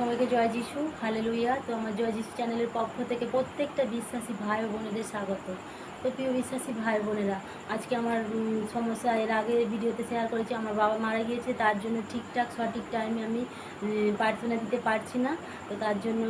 সবাইকে জয় যিশু হালে লুইয়া তো আমার জয় যিশু চ্যানেলের পক্ষ থেকে প্রত্যেকটা বিশ্বাসী ভাই ও বোনেদের স্বাগত। তো প্রিয় বিশ্বাসী ভাই বোনেরা, আজকে আমার সমস্যা এর আগে ভিডিওতে শেয়ার করেছি, আমার বাবা মারা গিয়েছে, তার জন্য ঠিকঠাক সঠিক টাইমে আমি প্রার্থনা দিতে পারছি না। তো তার জন্য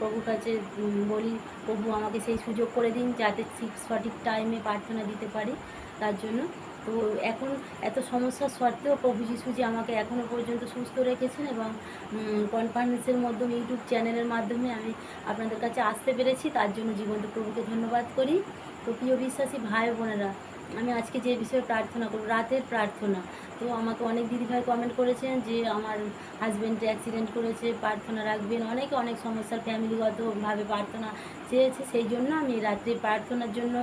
প্রভুর কাছে বলি, প্রভু আমাকে সেই সুযোগ করে দিন যাতে ঠিক সঠিক টাইমে প্রার্থনা দিতে পারি। তার জন্য তো এখন এত সমস্যা সত্ত্বেও প্রভু যিশু যে আমাকে এখনও পর্যন্ত সুস্থ রেখেছেন এবং কনফারেন্সের মাধ্যমে ইউটিউব চ্যানেলের মাধ্যমে আমি আপনাদের কাছে আসতে পেরেছি। তার জন্য জীবন্ত প্রভুকে ধন্যবাদ করি। তো প্রিয় বিশ্বাসী ভাই বোনেরা আমি আজকে যে বিষয়ে প্রার্থনা করব, রাতের প্রার্থনা। তো আমাকে অনেক দিদিভাই কমেন্ট করেছেন যে, আমার হাজব্যান্ড অ্যাক্সিডেন্ট করেছে, প্রার্থনা রাখবেন। অনেকে অনেক সমস্যার ফ্যামিলিগতভাবে প্রার্থনা চেয়েছে, সেই জন্য আমি রাত্রে প্রার্থনার জন্য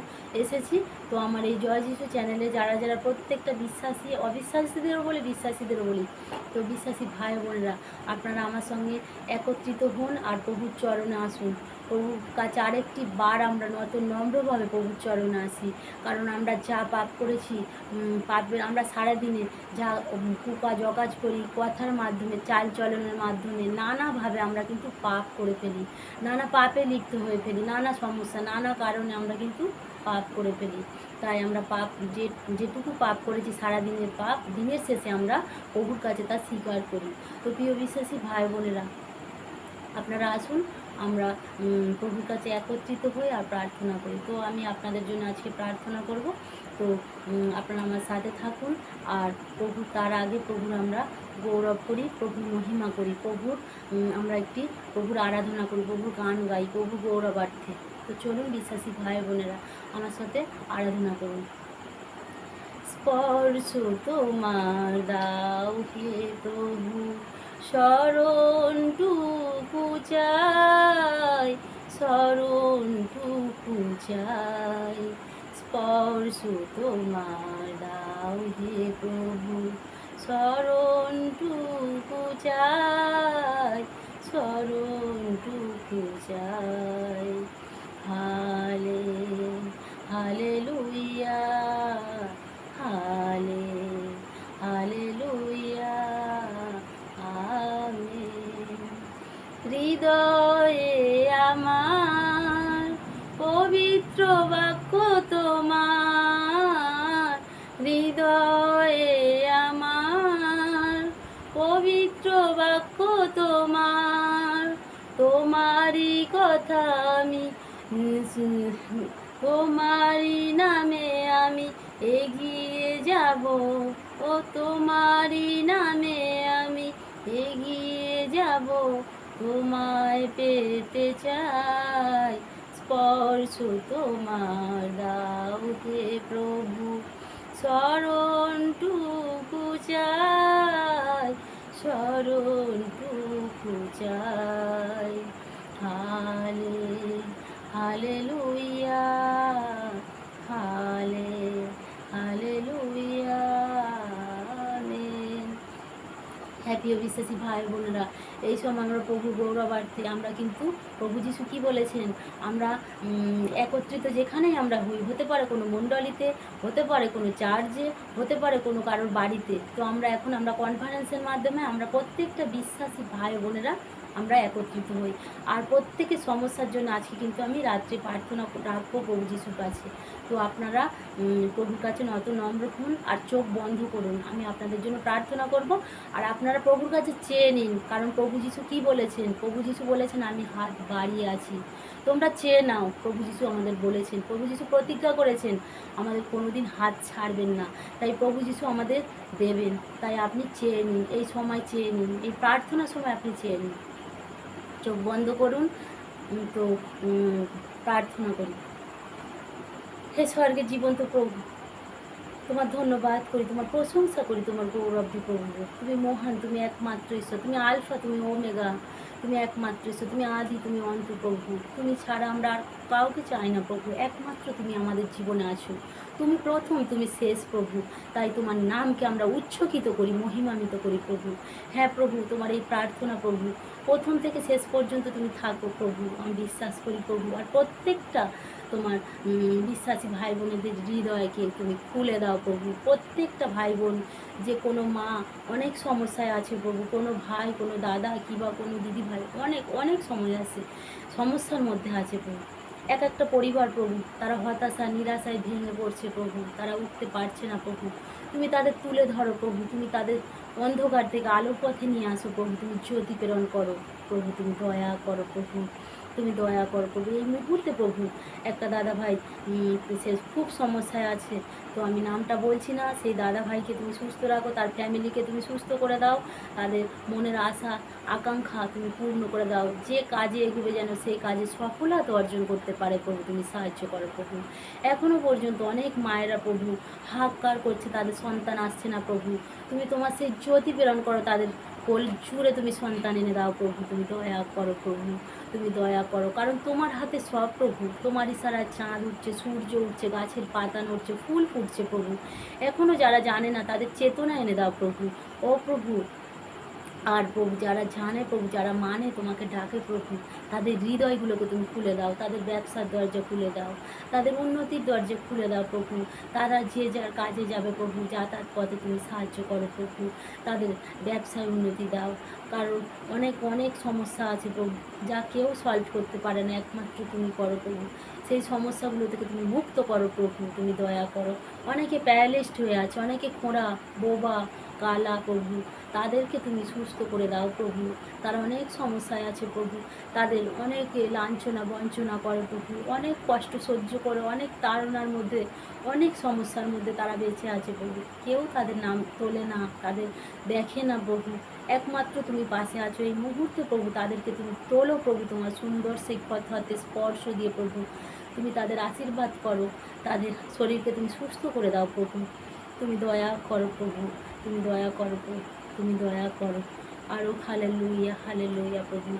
এসেছি। তো আমার এই জয় যিশু চ্যানেলে যারা যারা প্রত্যেকটা বিশ্বাসী, অবিশ্বাসীদেরও বলি, বিশ্বাসীদেরও বলি, তো বিশ্বাসী ভাই বোনরা আপনারা আমার সঙ্গে একত্রিত হন আর প্রভুর চরণে আসুন। প্রভুর কাছে আরেকটি বার আমরা নত নম্রভাবে প্রভুর চরণে আসি। কারণ আমরা যা পাপ করেছি পাপের আমরা সারাদিনে যা উম, কুকা জকাজ করি কথার মাধ্যমে চাল চলনের মাধ্যমে নানাভাবে আমরা কিন্তু পাপ করে ফেলি। নানা পাপে লিপ্ত হয়ে ফেলি নানা সমস্যা নানা কারণে আমরা কিন্তু পাপ করে ফেলি। তাই আমরা পাপ যে যেটুকু পাপ করেছি সারা দিনের পাপ দিনের শেষে আমরা প্রভুর কাছে তা স্বীকার করি। তো প্রিয় বিশ্বাসী ভাই বোনেরা আপনারা আসুন, আমরা প্রভুর কাছে একত্রিত হই আর প্রার্থনা করি। তো আমি আপনাদের জন্য আজকে প্রার্থনা করব। তো আপনারা আমার সাথে থাকুন আর প্রভু, তার আগে প্রভুর আমরা গৌরব করি, প্রভুর মহিমা করি। প্রভুর আমরা একটি প্রভুর আরাধনা করি, প্রভুর গান গাই, প্রভু গৌরবার্থে। তো চলুন বিশ্বাসী ভাই বোনেরা, আমার সাথে আরাধনা করুন। স্পর্শ তোমার দাও হে প্রভু শরণটুকু চাই শরণটুকু চাই। স্পর্শ তোমার দাও হে প্রভু, শরণটুকু চাই শরণটুকু চাই। হালে হালে লুইয়া হালে হৃদয়ে আমার পবিত্র বাক্য তোমার। হৃদয়ে আমার পবিত্র বাক্য তোমার। তোমারই কথা আমি তোমারই নামে আমি এগিয়ে যাব। ও তোমারই নামে আমি এগিয়ে যাব। তোমায় পেতে চাই। স্পর্শ তোমার দাও হে প্রভু। শরণটুকু চাই শরণটুকু চাই। হালে হালে লুইয়া হ্যাপি বিশ্বাসী ভাই বোনেরা। এইসব আমরা প্রভু গৌরবার্থে আমরা কিন্তু প্রভু যিশু কী বলেছেন? আমরা একত্রিত যেখানেই আমরা হই, হতে পারে কোনো মণ্ডলীতে, হতে পারে কোনো চার্চে, হতে পারে কোনো কারোর বাড়িতে। তো আমরা এখন আমরা কনফারেন্সের মাধ্যমে আমরা প্রত্যেকটা বিশ্বাসী ভাই বোনেরা আমরা একত্রিত হই। আর প্রত্যেকের সমস্যার জন্য আজকে কিন্তু আমি রাত্রে প্রার্থনা রাখব প্রভু যিশুর কাছে। তো আপনারা প্রভুর কাছে নত নম্র হন আর চোখ বন্ধ করুন। আমি আপনাদের জন্য প্রার্থনা করব। আর আপনারা প্রভুর কাছে চেয়ে নিন। কারণ প্রভু যিশু কী বলেছেন? প্রভু যিশু বলেছেন, আমি হাত বাড়িয়ে আছি। তোমরা চেয়ে নাও, প্রভু যিশু আমাদের বলেছেন। প্রভু যিশু প্রতিজ্ঞা করেছেন, আমাদের কোনোদিন হাত ছাড়বেন না। তাই প্রভু যিশু আমাদের দেবেন। তাই আপনি চেয়ে নিন, এই সময় চেয়ে নিন, এই প্রার্থনার সময় আপনি চেয়ে নিন। চোখ বন্ধ করুন তো প্রার্থনা করি। হে স্বর্গের জীবন্ত প্রভু, তোমার ধন্যবাদ করি, তোমার প্রশংসা করি, তোমার গৌরব প্রভু তুমি মহান, তুমি একমাত্র ঈশ্বর, তুমি আলফা, তুমি ওমেগা। তুমি একমাত্র এসো, তুমি আদি, তুমি অন্ত প্রভু। তুমি ছাড়া আমরা আর কাউকে চাই না প্রভু, একমাত্র তুমি আমাদের জীবনে আছো। তুমি প্রথম, তুমি শেষ প্রভু। তাই তোমার নামকে আমরা উচ্ছ্বকিত করি মহিমামিত করি প্রভু। হ্যাঁ প্রভু, তোমার এই প্রার্থনা প্রভু। প্রথম থেকে শেষ পর্যন্ত তুমি থাকো প্রভু। আমি বিশ্বাস করি প্রভু। আর প্রত্যেকটা তোমার বিশ্বাসী ভাই বোনেদের হৃদয়কে তুমি খুলে দাও প্রভু। প্রত্যেকটা ভাই বোন যে কোনো মা অনেক সমস্যায় আছে প্রভু। কোনো ভাই, কোনো দাদা কিংবা কোনো দিদি ভাই, অনেক অনেক সময় আছে, সমস্যার মধ্যে আছে প্রভু। এক একটা পরিবার প্রভু, তারা হতাশা, নিরাশায় ভেঙে পড়ছে প্রভু। তারা উঠতে পারছে না প্রভু। তুমি তাদের তুলে ধরো প্রভু। তুমি তাদের অন্ধকার থেকে আলোর পথে নিয়ে আসো প্রভু। তুমি জ্যোতি প্রেরণ করো প্রভু। তুমি দয়া করো প্রভু। তুমি দয়া কর প্রভু, এই মুহূর্তে প্রভু, একটা দাদা ভাই সে খুব সমস্যায় আছে। তো আমি নামটা বলছি না, সেই দাদা ভাইকে তুমি সুস্থ রাখো, তার ফ্যামিলিকে তুমি সুস্থ করে দাও, তাদের মনের আশা, আকাঙ্ক্ষা তুমি পূর্ণ করে দাও। যে কাজে এগোবে যেন সেই কাজে সফলতা অর্জন করতে পারে প্রভু, তুমি সাহায্য করো প্রভু। এখনও পর্যন্ত অনেক মায়েরা প্রভু, হাহাকার করছে, তাদের সন্তান আসছে না প্রভু। তুমি তোমার সেই জ্যোতি প্রেরণ করো, তাদের কোল জুড়ে তুমি সন্তান এনে দাও প্রভু, তুমি দয়া করো প্রভু, তুমি দয়া করো। কারণ তোমার হাতে সব প্রভু তোমার সারা চাঁদ উঠছে, সূর্য উঠছে, গাছের পাতা নড়ছে, ফুল ফুটছে প্রভু। এখনও যারা জানে না, তাদের চেতনা এনে দাও প্রভু। ও প্রভু আর প্রভু যারা জানে, প্রভু যারা মানে তোমাকে ডাকে প্রভু। তাদের হৃদয়গুলোকে তুমি খুলে দাও, তাদের ব্যবসার দরজা খুলে দাও, তাদের উন্নতির দরজা খুলে দাও প্রভু। তারা যে যার কাজে যাবে প্রভু যাতায়াত পথে তুমি সাহায্য করো প্রভু। তাদের ব্যবসায় উন্নতি দাও। কারণ অনেক অনেক সমস্যা আছে প্রভু, যা কেউ সলভ করতে পারে না, একমাত্র তুমি করো প্রভু। সেই সমস্যাগুলো থেকে তুমি মুক্ত করো প্রভু, তুমি দয়া করো। অনেকে প্যারালিস্ট হয়ে আছে, অনেকে খোঁড়া, বোবা কালা প্রভু, তাদেরকে তুমি সুস্থ করে দাও প্রভু। তারা অনেক সমস্যায় আছে প্রভু। তাদের অনেকে লাঞ্ছনা বঞ্চনা করে প্রভু। অনেক কষ্ট সহ্য করে, অনেক তাড়নার মধ্যে, অনেক সমস্যার মধ্যে তারা বেঁচে আছে প্রভু। কেউ তাদের নাম তোলে না, তাদের দেখে না প্রভু। একমাত্র তুমি পাশে আছো। এই মুহূর্তে প্রভু তাদেরকে তুমি তোলো প্রভু, তোমার সুন্দর পথ হাতে স্পর্শ দিয়ে প্রভু। তুমি তাদের আশীর্বাদ করো, তাদের শরীরকে তুমি সুস্থ করে দাও প্রভু। তুমি দয়া করো প্রভু। তুমি দয়া করো তুমি দয়া করো। আরও হালে লুইয়া হালে লুইয়া প্রভু।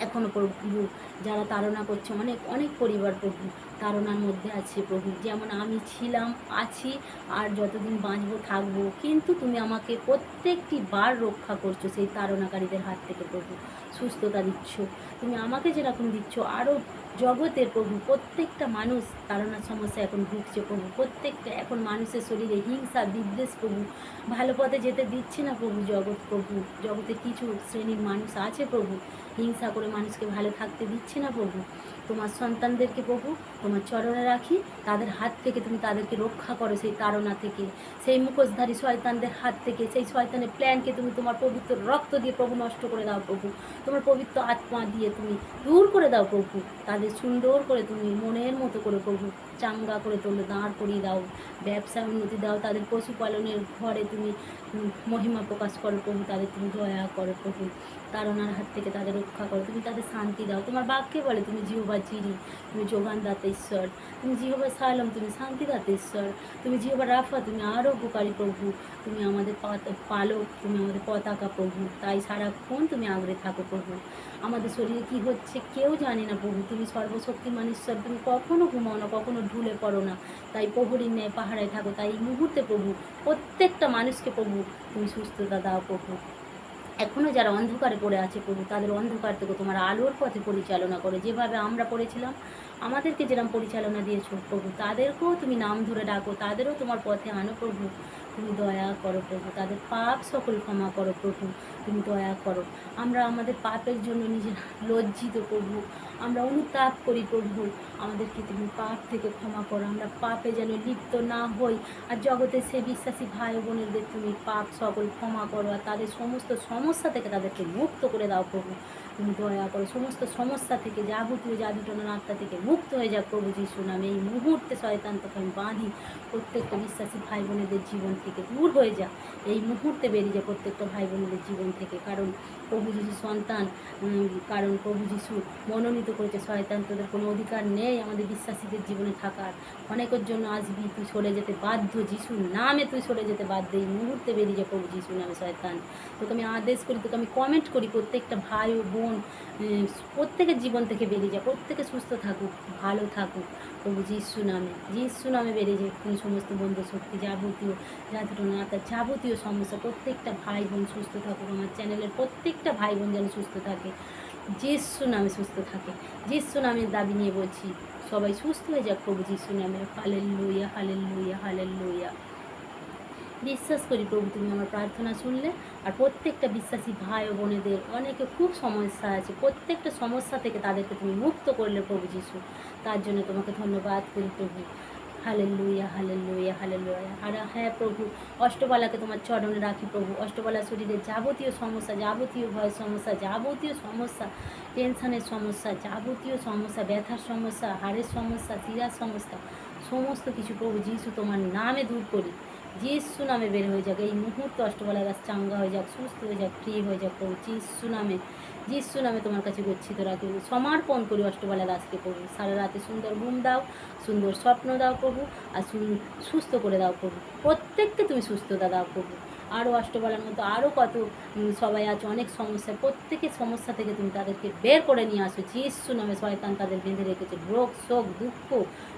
এখনও প্রভু, যারা তাড়না করছে, অনেক অনেক পরিবার প্রভু, তাড়নার মধ্যে আছে প্রভু। যেমন আমি ছিলাম, আছি, আর যতদিন বাঁচবো, থাকব, কিন্তু তুমি আমাকে প্রত্যেকটি বার রক্ষা করছ সেই তাড়নাকারীদের হাত থেকে প্রভু। সুস্থতা দিচ্ছ। তুমি আমাকে যেরকম দিচ্ছ আরও জগতের প্রভু, প্রত্যেকটা মানুষ তাড়নার সমস্যা এখন ভুগছে প্রভু, প্রত্যেকটা এখন মানুষের শরীরে হিংসা, বিদ্বেষ প্রভু, ভালো পথে যেতে দিচ্ছে না প্রভু জগৎ প্রভু, জগতে কিছু শ্রেণির মানুষ আছে প্রভু, হিংসা করে মানুষকে ভালো থাকতে দিচ্ছে না প্রভু। তোমার সন্তানদেরকে প্রভু, তোমার চরণে রাখি। তাদের হাত থেকে তুমি তাদেরকে রক্ষা করো সেই তাড়না থেকে। সেই মুখোশধারী শয়তানদের হাত থেকে, সেই শয়তানের প্ল্যানকে তুমি তোমার পবিত্র রক্ত দিয়ে প্রভু নষ্ট করে দাও প্রভু। তোমার পবিত্র আত্মা দিয়ে তুমি দূর করে দাও প্রভু। তাদের সুন্দর করে তুমি মনের মতো করে প্রভু চাঙ্গা করে তোলে, দাঁড় করিয়ে দাও। ব্যবসায় উন্নতি দাও, তাদের পশুপালনের ঘরে তুমি মহিমা প্রকাশ করো প্রভু, তাদের তুমি দয়া করো প্রভু তাড়নার হাত থেকে তাদের রক্ষা করো, তুমি তাদের শান্তি দাও। তোমার বাক্যে বলে, তুমি জিহবা চিরি তুমি যোগানদাতা ঈশ্বর, তুমি জিহবা সালম, তুমি শান্তিদাতা ঈশ্বর, তুমি জিহবা রাফা, তুমি আরও আরোগ্যকারী প্রভু, তুমি আমাদের পালক, তুমি আমাদের পতাকা প্রভু, তাই সারাক্ষণ তুমি আগড়ে থাকো প্রভু। আমাদের শরীরে কি হচ্ছে কেউ জানে না প্রভু, তুমি সর্বশক্তিমান ঈশ্বর, তুমি কখনো ঘুমাও না, কখনো ঢুলে পড়ো না, তাই প্রহরীর ন্যায় পাহাড়ায় থাকো, তাই এই মুহূর্তে প্রভু প্রত্যেকটা মানুষকে প্রভু, তুমি সুস্থতা দাও প্রভু। এখনও যারা অন্ধকারে পড়ে আছে প্রভু, তাদের অন্ধকার থেকে তোমার আলোর পথে পরিচালনা করে। যেভাবে আমরা পড়েছিলাম আমাদেরকে যেরকম পরিচালনা দিয়েছ প্রভু, তাদেরকেও তুমি নাম ধরে ডাকো, তাদেরও তোমার পথে আনো প্রভু। তুমি দয়া করো প্রভু, তাদের পাপ সকল ক্ষমা করো প্রভু। তুমি দয়া করো। আমরা আমাদের পাপের জন্য নিজের লজ্জিত প্রভু। আমরা অনুতাপ করি প্রভু। আমাদেরকে তুমি পাপ থেকে ক্ষমা করো। আমরা পাপে যেন লিপ্ত না হই। আর জগতের সে বিশ্বাসী ভাই বোনেদের তুমি পাপ সকল ক্ষমা করো। আর তাদের সমস্ত সমস্যা থেকে তাদেরকে মুক্ত করে দাও প্রভু। তুমি দয়া করো। সমস্ত সমস্যা থেকে, যাবতীয় জাদুটনার আত্মা থেকে মুক্ত হয়ে যাক প্রভু যিশু নামে। এই মুহূর্তে শয়তান তোকে আমি বাঁধি। প্রত্যেকটা বিশ্বাসী ভাই বোনেদের জীবন থেকে দূর হয়ে যা। এই মুহূর্তে বেরিয়ে যা প্রত্যেকটা ভাই বোনেদের জীবন থেকে। কারণ প্রভু যিশু সন্তান কারণ প্রভু যিশু মনোনীত করেছে। শয়তান তোদের কোনো অধিকার নেই আমাদের বিশ্বাসীদের জীবনে থাকার। অনেকের জন্য আসবি, তুই সরে যেতে বাধ্য। যিশুর নামে তুই সরে যেতে বাধ্য। এই মুহূর্তে বেরিয়ে যা প্রভু যিশু নামে, শয়তান। তোকে আমি আদেশ করি, তোকে আমি কমেন্ট করি প্রত্যেকটা ভাই ও বোন উম, প্রত্যেকের জীবন থেকে বেরিয়ে যায় প্রত্যেকে সুস্থ থাকুক ভালো থাকুক প্রভু যিশু নামে যিশু নামে বেরিয়ে যায় কোন সমস্ত বন্ধু শক্তি যাবতীয় তার যাবতীয় সমস্যা প্রত্যেকটা ভাই বোন সুস্থ থাকুক আমার চ্যানেলের প্রত্যেকটা ভাই বোন যেন সুস্থ থাকে যিশু নামে সুস্থ থাকে যিশু নামের দাবি নিয়ে বলছি সবাই সুস্থ হয়ে যাক প্রভু যিশু নামে হালের লইয়া হালের লইয়া হালের লইয়া বিশ্বাস করি প্রভু, তুমি আমার প্রার্থনা শুনলে। আর প্রত্যেকটা বিশ্বাসী ভাই ও বোনেদের অনেকে খুব সমস্যা আছে। প্রত্যেকটা সমস্যা থেকে তাদেরকে তুমি মুক্ত করলে প্রভু যিশু। তার জন্য তোমাকে ধন্যবাদ করি প্রভু। হালেল লুইয়া হালেল লুইয়া হালেল লুইয়া আর হ্যাঁ প্রভু, অষ্টবালাকে তোমার চরণে রাখি প্রভু। অষ্টবালা শরীরের যাবতীয় সমস্যা, যাবতীয় ভয় সমস্যা, যাবতীয় সমস্যা, টেনশনের সমস্যা, যাবতীয় সমস্যা, ব্যথার সমস্যা, হাড়ের সমস্যা, শিরার সমস্যা, সমস্ত কিছু প্রভু যিশু তোমার নামে দূর করি। যিশু নামে বের হয়ে যাক, এই মুহূর্ত অষ্টবেলায় গাছ চাঙ্গা হয়ে যাক, সুস্থ হয়ে যাক ফ্রি হয়ে যাক, প্রভু যিশু নামে যিশু নামে তোমার কাছে গচ্ছিত রাখি। সমর্পণ করি অষ্টবেলায় গাছকে প্রভু। সারা রাতে সুন্দর ঘুম দাও, সুন্দর স্বপ্ন দাও প্রভু, আর সুস্থ করে দাও প্রভু। প্রত্যেককে তুমি সুস্থতা দাও প্রভু। আরও অষ্টবেলার মতো আরও কত সবাই আছে, অনেক সমস্যা প্রত্যেকের সমস্যা থেকে তুমি তাদেরকে বের করে নিয়ে আসো। যিশু নামে শয়তান তাদের বেঁধে রেখেছে। রোগ, শোক, দুঃখ,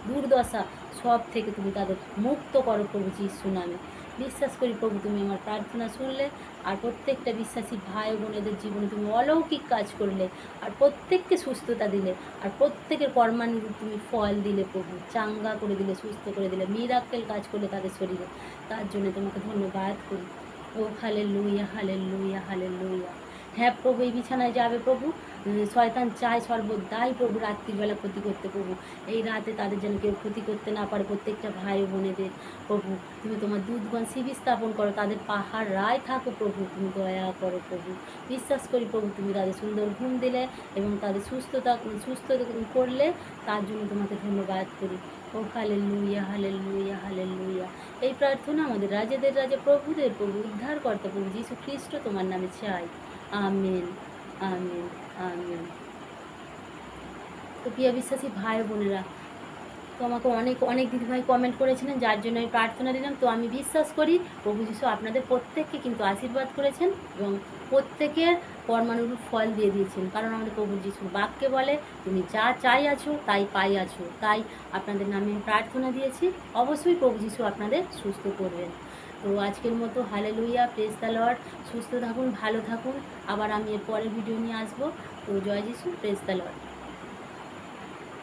দুর্দশা, সব থেকে তুমি তাদের মুক্ত করো প্রভু যিশু নামে। বিশ্বাস করি প্রভু, তুমি আমার প্রার্থনা শুনলে, আর প্রত্যেকটা বিশ্বাসী ভাই বোনেদের জীবনে তুমি অলৌকিক কাজ করলে, আর প্রত্যেককে সুস্থতা দিলে, আর প্রত্যেকের কর্মানুরূপ তুমি ফল দিলে প্রভু। চাঙ্গা করে দিলে, সুস্থ করে দিলে মিরাক্কেল কাজ করলে তাদের শরীরে। তার জন্য তোমাকে ধন্যবাদ করি। ও হালে লুইয়া হালে লুইয়া হালে লুইয়া হ্যাঁ প্রভু, এই বিছানায় যাবে প্রভু। শয়তান চায় সর্বদাই প্রভু রাত্রিবেলা ক্ষতি করতে প্রভু। এই রাতে তাদের যেন কেউ ক্ষতি করতে না পারে প্রত্যেকটা ভাই বোনেদের। প্রভু, তুমি তোমার দুধগণ শিবির স্থাপন করো, তাদের পাহাড় রায় থাকো প্রভু, তুমি দয়া করো প্রভু। বিশ্বাস করি প্রভু, তুমি তাদের সুন্দর ঘুম দিলে এবং তাদের সুস্থতা, সুস্থ করলে তার জন্য তোমাকে ধন্যবাদ করি। ও হালে লুইয়া হালে লুইয়া হালে লুইয়া এই প্রার্থনা আমাদের রাজাদের, রাজা প্রভুদের প্রভু উদ্ধার করতে প্রভু, যীশু খ্রিস্ট তোমার নামে চাই। Amen amen amen. তো প্রিয় বিশ্বাসী ভাই বোনেরা, তো আমাকে অনেক অনেক দিদিভাই কমেন্ট করেছিলেন, যার জন্য আমি প্রার্থনা দিলাম। তো আমি বিশ্বাস করি প্রভু যিশু আপনাদের প্রত্যেককে কিন্তু আশীর্বাদ করেছেন এবং প্রত্যেকের কর্মানুরূপ ফল দিয়ে দিয়েছেন। কারণ আমাদের প্রভু যিশু বাক্যে বলে, তুমি যা চাই আছো, তাই পাই আছো। তাই আপনাদের নামে আমি প্রার্থনা দিয়েছি। অবশ্যই প্রভু যিশু আপনাদের সুস্থ করবেন। তো আজকের মতো হালে লুইয়া প্রেস লর্ড সুস্থ থাকুন, ভালো থাকুন। আবার আমি এর পরের ভিডিও নিয়ে আসব। তো জয় যিশু প্রেস লর্ড